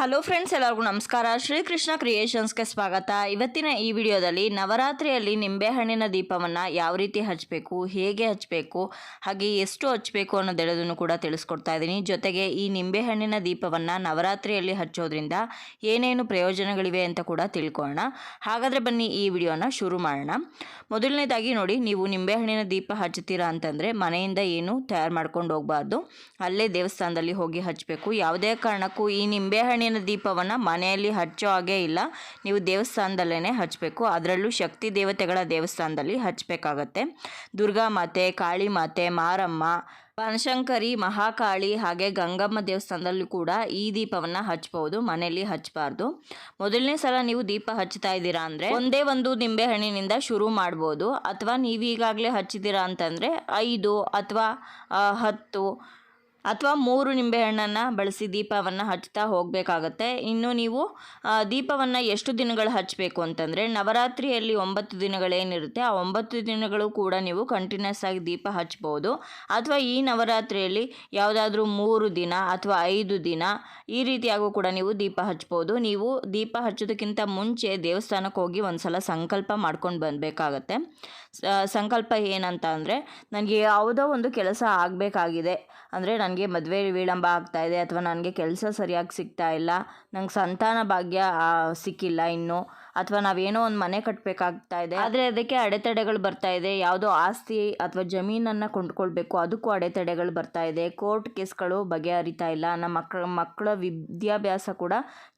Hello friends ಎಲ್ಲರಿಗೂ ನಮಸ್ಕಾರ. ಶ್ರೀಕೃಷ್ಣ ಕ್ರಿಯೇಷನ್ಸ್ಗೆ ಸ್ವಾಗತ. ಇವತ್ತಿನ ಈ ವಿಡಿಯೋದಲ್ಲಿ ನವರಾತ್ರಿಯಲ್ಲಿ ನಿಂಬೆಹಣ್ಣಿನ ದೀಪವನ್ನು ಯಾವ ರೀತಿ ಹಚ್ಚಬೇಕು ಹೇಗೆ ಹಚ್ಚಬೇಕು ಹಾಗೆ ಎಷ್ಟು ಹಚ್ಚಬೇಕು ಅನ್ನೋದೆಲ್ಲದನ್ನು ಕೂಡ ತಿಳಿಸ್ಕೊಡ್ತಾ ಇದ್ದೀನಿ. ಜೊತೆಗೆ ಈ ನಿಂಬೆಹಣ್ಣಿನ ದೀಪವನ್ನು ನವರಾತ್ರಿಯಲ್ಲಿ ಹಚ್ಚೋದ್ರಿಂದ ಏನೇನು ಪ್ರಯೋಜನಗಳಿವೆ ಅಂತ ಕೂಡ ತಿಳ್ಕೊಳ್ಳೋಣ. ಹಾಗಾದರೆ ಬನ್ನಿ ಈ ವಿಡಿಯೋನ ಶುರು ಮಾಡೋಣ. ಮೊದಲನೇದಾಗಿ ನೋಡಿ, ನೀವು ನಿಂಬೆಹಣ್ಣಿನ ದೀಪ ಹಚ್ಚುತ್ತೀರಾ ಅಂತಂದರೆ ಮನೆಯಿಂದ ಏನು ತಯಾರು ಮಾಡ್ಕೊಂಡು ಹೋಗಬಾರ್ದು. ಅಲ್ಲೇ ದೇವಸ್ಥಾನದಲ್ಲಿ ಹೋಗಿ ಹಚ್ಚಬೇಕು. ಯಾವುದೇ ಕಾರಣಕ್ಕೂ ಈ ನಿಂಬೆಹಣ್ಣಿನ ದೀಪವನ್ನು ಮನೆಯಲ್ಲಿ ಹಚ್ಚೋ ಹಾಗೆ ಇಲ್ಲ. ನೀವು ದೇವಸ್ಥಾನದಲ್ಲೇ ಹಚ್ಚಬೇಕು ಅದರಲ್ಲೂ ಶಕ್ತಿ ದೇವತೆಗಳ ದೇವಸ್ಥಾನದಲ್ಲಿ ಹಚ್ಚಬೇಕಾಗತ್ತೆ ದುರ್ಗಾ ಮಾತೆ, ಕಾಳಿ ಮಾತೆ, ಮಾರಮ್ಮ, ಬನಶಂಕರಿ, ಮಹಾಕಾಳಿ ಹಾಗೆ ಗಂಗಮ್ಮ ದೇವಸ್ಥಾನದಲ್ಲೂ ಕೂಡ ಈ ದೀಪವನ್ನು ಹಚ್ಚಬಹುದು ಮನೆಯಲ್ಲಿ ಹಚ್ಚಬಾರ್ದು ಮೊದಲನೇ ಸಲ ನೀವು ದೀಪ ಹಚ್ತಾ ಇದ್ದೀರಾ ಅಂದರೆ ಒಂದೇ ಒಂದು ನಿಂಬೆಹಣ್ಣಿನಿಂದ ಶುರು ಮಾಡ್ಬೋದು. ಅಥವಾ ನೀವು ಈಗಾಗಲೇ ಹಚ್ಚಿದ್ದೀರಾ ಅಂತಂದರೆ ಐದು ಅಥವಾ ಹತ್ತು ಅಥವಾ ಮೂರು ನಿಂಬೆಹಣ್ಣನ್ನು ಬಳಸಿ ದೀಪವನ್ನು ಹಚ್ತಾ ಹೋಗಬೇಕಾಗತ್ತೆ. ಇನ್ನು ನೀವು ದೀಪವನ್ನು ಎಷ್ಟು ದಿನಗಳು ಹಚ್ಚಬೇಕು ಅಂತಂದರೆ, ನವರಾತ್ರಿಯಲ್ಲಿ ಒಂಬತ್ತು ದಿನಗಳೇನಿರುತ್ತೆ ಆ ಒಂಬತ್ತು ದಿನಗಳು ಕೂಡ ನೀವು ಕಂಟಿನ್ಯೂಸ್ ಆಗಿ ದೀಪ ಹಚ್ಬೋದು ಅಥವಾ ಈ ನವರಾತ್ರಿಯಲ್ಲಿ ಯಾವುದಾದ್ರೂ ಮೂರು ದಿನ ಅಥವಾ ಐದು ದಿನ ಈ ರೀತಿಯಾಗೂ ಕೂಡ ನೀವು ದೀಪ ಹಚ್ಬೋದು ನೀವು ದೀಪ ಹಚ್ಚೋದಕ್ಕಿಂತ ಮುಂಚೆ ದೇವಸ್ಥಾನಕ್ಕೆ ಹೋಗಿ ಒಂದು ಸಲ ಸಂಕಲ್ಪ ಮಾಡ್ಕೊಂಡು ಬಂದಬೇಕಾಗತ್ತೆ. ಸಂಕಲ್ಪ ಏನಂತ ಅಂದರೆ ನನಗೆ ಯಾವುದೋ ಒಂದು ಕೆಲಸ ಆಗಬೇಕಾಗಿದೆ. ಅಂದರೆ ನನಗೆ ಮದುವೆ ವಿಳಂಬ ಆಗ್ತಾ ಇದೆ ಅಥವಾ ನನಗೆ ಕೆಲಸ ಸರಿಯಾಗಿ ಸಿಗ್ತಾ ಇಲ್ಲ, ನಂಗೆ ಸಂತಾನ ಭಾಗ್ಯ ಸಿಕ್ಕಿಲ್ಲ ಇನ್ನೂ. ಅಥವಾ ನಾವೇನೋ ಒಂದು ಮನೆ ಕಟ್ಟಬೇಕಾಗ್ತಾ ಇದೆ, ಆದರೆ ಅದಕ್ಕೆ ಅಡೆತಡೆಗಳು ಬರ್ತಾ ಇದೆ. ಯಾವುದೋ ಆಸ್ತಿ ಅಥವಾ ಜಮೀನನ್ನು ಕೊಂಡ್ಕೊಳ್ಬೇಕು, ಅದಕ್ಕೂ ಅಡೆತಡೆಗಳು ಬರ್ತಾ ಇದೆ. ಕೋರ್ಟ್ ಕೇಸ್ಗಳು ಬಗೆಹರಿತಾ ಇಲ್ಲ. ನಮ್ಮ ಮಕ್ಕಳ ಮಕ್ಕಳ ವಿದ್ಯಾಭ್ಯಾಸ ಕೂಡ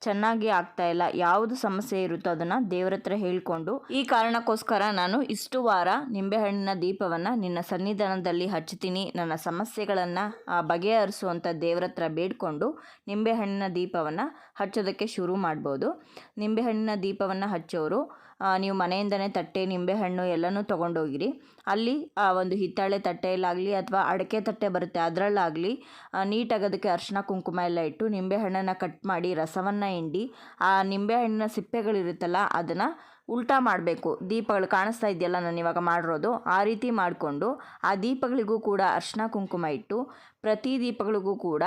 ಚೆನ್ನಾಗಿ ಆಗ್ತಾ ಇಲ್ಲ. ಯಾವುದು ಸಮಸ್ಯೆ ಇರುತ್ತೋ ಅದನ್ನು ದೇವರ ಹತ್ರ ಹೇಳಿಕೊಂಡು. ಈ ಕಾರಣಕ್ಕೋಸ್ಕರ ನಾನು ಇಷ್ಟು ವಾರ ನಿಂಬೆಹಣ್ಣಿನ ದೀಪವನ್ನು ನಿನ್ನ ಸನ್ನಿಧಾನದಲ್ಲಿ ಹಚ್ಚುತ್ತೀನಿ. ನನ್ನ ಸಮಸ್ಯೆಗಳನ್ನು ಬಗೆಹರಿಸುವಂಥ ದೇವರ ಹತ್ರ ಬೇಡಿಕೊಂಡು ನಿಂಬೆಹಣ್ಣಿನ ದೀಪವನ್ನು ಹಚ್ಚೋದಕ್ಕೆ ಶುರು ಮಾಡ್ಬೋದು. ನಿಂಬೆಹಣ್ಣಿನ ದೀಪವನ್ನು ಹಚ್ಚೋರು ನೀವು ಮನೆಯಿಂದನೇ ತಟ್ಟೆ ನಿಂಬೆಹಣ್ಣು ಎಲ್ಲನೂ ತೊಗೊಂಡೋಗಿರಿ. ಅಲ್ಲಿ, ಆ, ಒಂದು ಹಿತ್ತಾಳೆ ತಟ್ಟೆಯಲ್ಲಾಗಲಿ ಅಥವಾ ಅಡಕೆ ತಟ್ಟೆ ಬರುತ್ತೆ, ಅದರಲ್ಲಾಗಲಿ ನೀಟಾಗಿ ಅದಕ್ಕೆ ಅರಿಶಿನ ಕುಂಕುಮ ಎಲ್ಲ ಇಟ್ಟು ನಿಂಬೆಹಣ್ಣನ್ನು ಕಟ್ ಮಾಡಿ ರಸವನ್ನು ಹಿಂಡಿ, ಆ ನಿಂಬೆಹಣ್ಣಿನ ಸಿಪ್ಪೆಗಳಿರುತ್ತಲ್ಲ, ಅದನ್ನು ಉಲ್ಟಾ ಮಾಡಬೇಕು. ದೀಪಗಳು ಕಾಣಿಸ್ತಾ ಇದೆಯಲ್ಲ ನಾನು ಇವಾಗ ಮಾಡಿರೋದು, ಆ ರೀತಿ ಮಾಡಿಕೊಂಡು, ಆ ದೀಪಗಳಿಗೂ ಕೂಡ ಅರ್ಶಿನ ಕುಂಕುಮ ಇಟ್ಟು, ಪ್ರತಿ ದೀಪಗಳಿಗೂ ಕೂಡ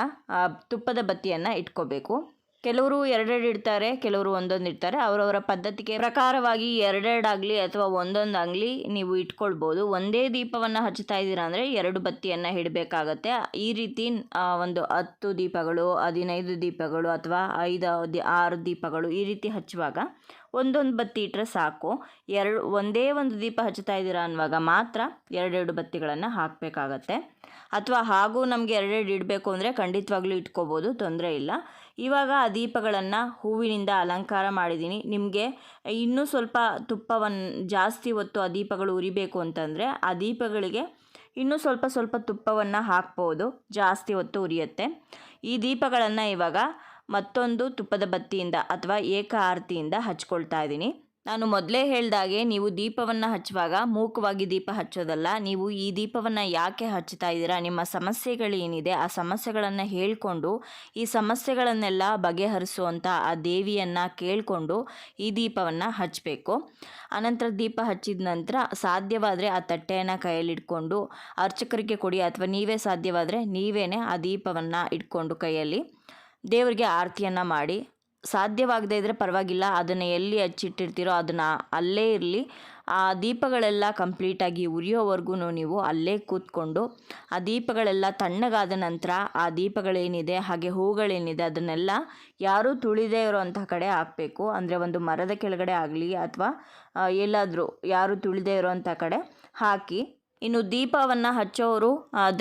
ತುಪ್ಪದ ಬತ್ತಿಯನ್ನು ಇಟ್ಕೋಬೇಕು. ಕೆಲವರು ಎರಡೆರಡು ಇಡ್ತಾರೆ, ಕೆಲವರು ಒಂದೊಂದು ಇಡ್ತಾರೆ. ಅವರವರ ಪದ್ಧತಿಗೆ ಪ್ರಕಾರವಾಗಿ ಎರಡೆರಡಾಗಲಿ ಅಥವಾ ಒಂದೊಂದಾಗಲಿ ನೀವು ಇಟ್ಕೊಳ್ಬೋದು. ಒಂದೇ ದೀಪವನ್ನು ಹಚ್ಚುತ್ತಾ ಇದ್ದೀರಾ ಅಂದರೆ ಎರಡು ಬತ್ತಿಯನ್ನು ಇಡಬೇಕಾಗತ್ತೆ. ಈ ರೀತಿ ಒಂದು ಹತ್ತು ದೀಪಗಳು, ಹದಿನೈದು ದೀಪಗಳು ಅಥವಾ ಐದು ಆರು ದೀಪಗಳು ಈ ರೀತಿ ಹಚ್ಚುವಾಗ ಒಂದೊಂದು ಬತ್ತಿ ಇಟ್ಟರೆ ಸಾಕು. ಎರಡು, ಒಂದೇ ಒಂದು ದೀಪ ಹಚ್ಚುತ್ತಾ ಇದ್ದೀರಾ ಅನ್ನುವಾಗ ಮಾತ್ರ ಎರಡೆರಡು ಬತ್ತಿಗಳನ್ನು ಹಾಕಬೇಕಾಗತ್ತೆ. ಅಥವಾ ಹಾಗೂ ನಮಗೆ ಎರಡೆರಡು ಇಡಬೇಕು ಅಂದರೆ ಖಂಡಿತವಾಗ್ಲೂ ಇಟ್ಕೋಬೋದು, ತೊಂದರೆ ಇಲ್ಲ. ಇವಾಗ ಆ ದೀಪಗಳನ್ನು ಹೂವಿನಿಂದ ಅಲಂಕಾರ ಮಾಡಿದ್ದೀನಿ. ನಿಮಗೆ ಇನ್ನೂ ಸ್ವಲ್ಪ ತುಪ್ಪವನ್ನು ಜಾಸ್ತಿ ಹೊತ್ತು ಆ ದೀಪಗಳು ಉರಿಬೇಕು ಅಂತಂದರೆ ಆ ದೀಪಗಳಿಗೆ ಇನ್ನೂ ಸ್ವಲ್ಪ ಸ್ವಲ್ಪ ತುಪ್ಪವನ್ನು ಹಾಕ್ಬೋದು. ಜಾಸ್ತಿ ಹೊತ್ತು ಉರಿಯುತ್ತೆ. ಈ ದೀಪಗಳನ್ನು ಇವಾಗ ಮತ್ತೊಂದು ತುಪ್ಪದ ಬತ್ತಿಯಿಂದ ಅಥವಾ ಏಕ ಆರತಿಯಿಂದ ಹಚ್ಕೊಳ್ತಾ ಇದ್ದೀನಿ ನಾನು ಮೊದಲೇ ಹೇಳ್ದಾಗೆ ನೀವು ದೀಪವನ್ನು ಹಚ್ಚುವಾಗ ಮೂಕವಾಗಿ ದೀಪ ಹಚ್ಚೋದಲ್ಲ, ನೀವು ಈ ದೀಪವನ್ನು ಯಾಕೆ ಹಚ್ಚುತ್ತಾ ಇದ್ದೀರಾ? ನಿಮ್ಮ ಸಮಸ್ಯೆಗಳೇನಿದೆ ಆ ಸಮಸ್ಯೆಗಳನ್ನು ಹೇಳಿಕೊಂಡು, ಈ ಸಮಸ್ಯೆಗಳನ್ನೆಲ್ಲ ಬಗೆಹರಿಸುವಂಥ ಆ ದೇವಿಯನ್ನು ಕೇಳಿಕೊಂಡು ಈ ದೀಪವನ್ನು ಹಚ್ಚಬೇಕು ಆನಂತರ ದೀಪ ಹಚ್ಚಿದ ನಂತರ ಸಾಧ್ಯವಾದರೆ ಆ ತಟ್ಟೆಯನ್ನು ಕೈಯಲ್ಲಿಟ್ಕೊಂಡು ಅರ್ಚಕರಿಗೆ ಕೊಡಿ, ಅಥವಾ ನೀವೇ ಸಾಧ್ಯವಾದರೆ ನೀವೇ ಆ ದೀಪವನ್ನು ಇಟ್ಕೊಂಡು ಕೈಯಲ್ಲಿ ದೇವರಿಗೆ ಆರತಿಯನ್ನು ಮಾಡಿ ಸಾಧ್ಯವಾಗದೇ ಇದ್ದರೆ ಪರವಾಗಿಲ್ಲ. ಅದನ್ನು ಎಲ್ಲಿ ಹಚ್ಚಿಟ್ಟಿರ್ತೀರೋ ಅದನ್ನು ಅಲ್ಲೇ ಇರಲಿ. ಆ ದೀಪಗಳೆಲ್ಲ ಕಂಪ್ಲೀಟಾಗಿ ಉರಿಯೋವರೆಗೂ ನೀವು ಅಲ್ಲೇ ಕೂತ್ಕೊಂಡು, ಆ ದೀಪಗಳೆಲ್ಲ ತಣ್ಣಗಾದ ನಂತರ ಆ ದೀಪಗಳೇನಿದೆ, ಹಾಗೆ ಹೂಗಳೇನಿದೆ, ಅದನ್ನೆಲ್ಲ ಯಾರೂ ತುಳಿದೇ ಇರೋವಂಥ ಕಡೆ ಹಾಕಬೇಕು. ಅಂದರೆ ಒಂದು ಮರದ ಕೆಳಗಡೆ ಆಗಲಿ ಅಥವಾ ಎಲ್ಲಾದರೂ ಯಾರೂ ತುಳಿದೇ ಇರೋವಂಥ ಕಡೆ ಹಾಕಿ ಇನ್ನು ದೀಪವನ್ನು ಹಚ್ಚೋರು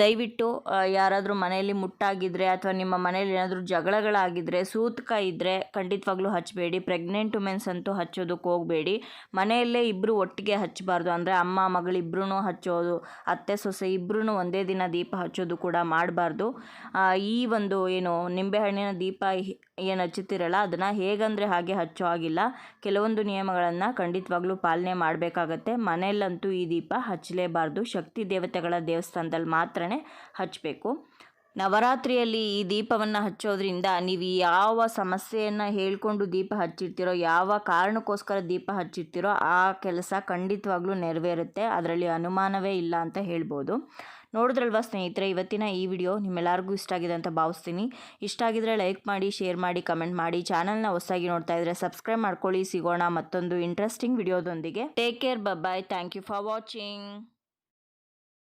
ದಯವಿಟ್ಟು ಯಾರಾದರೂ ಮನೆಯಲ್ಲಿ ಮುಟ್ಟಾಗಿದ್ದರೆ ಅಥವಾ ನಿಮ್ಮ ಮನೇಲಿ ಏನಾದರೂ ಜಗಳಗಳಾಗಿದ್ದರೆ ಸೂತಕ ಇದ್ದರೆ ಖಂಡಿತವಾಗ್ಲೂ ಹಚ್ಚಬೇಡಿ. ಪ್ರೆಗ್ನೆಂಟ್ ವುಮೆನ್ಸ್ ಅಂತೂ ಹಚ್ಚೋದಕ್ಕೆ ಹೋಗಬೇಡಿ. ಮನೆಯಲ್ಲೇ ಇಬ್ಬರು ಒಟ್ಟಿಗೆ ಹಚ್ಚಬಾರ್ದು. ಅಂದರೆ ಅಮ್ಮ ಮಗಳಿಬ್ಬರೂ ಹಚ್ಚೋದು, ಅತ್ತೆ, ಸೊಸೆ ಇಬ್ಬರೂ ಒಂದೇ ದಿನ ದೀಪ ಹಚ್ಚೋದು ಕೂಡ ಮಾಡಬಾರ್ದು. ಈ ಒಂದು, ಏನು, ನಿಂಬೆಹಣ್ಣಿನ ದೀಪ ಏನು ಹಚ್ಚುತ್ತೀರಲ್ಲ, ಅದನ್ನು ಹೇಗಂದರೆ ಹಾಗೆ ಹಚ್ಚೋ ಆಗಿಲ್ಲ ಕೆಲವೊಂದು ನಿಯಮಗಳನ್ನು ಖಂಡಿತವಾಗ್ಲೂ ಪಾಲನೆ ಮಾಡಬೇಕಾಗತ್ತೆ. ಮನೆಯಲ್ಲಂತೂ ಈ ದೀಪ ಹಚ್ಚಲೇಬಾರ್ದು. ಶಕ್ತಿ ದೇವತೆಗಳ ದೇವಸ್ಥಾನದಲ್ಲಿ ಮಾತ್ರನೇ ಹಚ್ಚಬೇಕು. ನವರಾತ್ರಿಯಲ್ಲಿ ಈ ದೀಪವನ್ನು ಹಚ್ಚೋದ್ರಿಂದ ನೀವು ಯಾವ ಸಮಸ್ಯೆಯನ್ನು ಹೇಳ್ಕೊಂಡು ದೀಪ ಹಚ್ಚಿರ್ತೀರೋ, ಯಾವ ಕಾರಣಕ್ಕೋಸ್ಕರ ದೀಪ ಹಚ್ಚಿರ್ತೀರೋ, ಆ ಕೆಲಸ ಖಂಡಿತವಾಗ್ಲೂ ನೆರವೇರುತ್ತೆ. ಅದರಲ್ಲಿ ಅನುಮಾನವೇ ಇಲ್ಲ ಅಂತ ಹೇಳ್ಬೋದು. ನೋಡಿದ್ರಲ್ವಾ ಸ್ನೇಹಿತರೆ, ಇವತ್ತಿನ ಈ ವಿಡಿಯೋ ನಿಮ್ಮೆಲ್ಲರಿಗೂ ಇಷ್ಟ ಆಗಿದೆ ಅಂತ ಭಾವಿಸ್ತೀನಿ. ಇಷ್ಟ ಆಗಿದ್ರೆ ಲೈಕ್ ಮಾಡಿ, ಶೇರ್ ಮಾಡಿ, ಕಮೆಂಟ್ ಮಾಡಿ. ಚಾನಲ್ನ ಹೊಸದಾಗಿ ನೋಡ್ತಾ ಇದ್ರೆ ಸಬ್ಸ್ಕ್ರೈಬ್ ಮಾಡ್ಕೊಳ್ಳಿ. ಸಿಗೋಣ ಮತ್ತೊಂದು interesting ವಿಡಿಯೋದೊಂದಿಗೆ. Take care bye thank you for watching.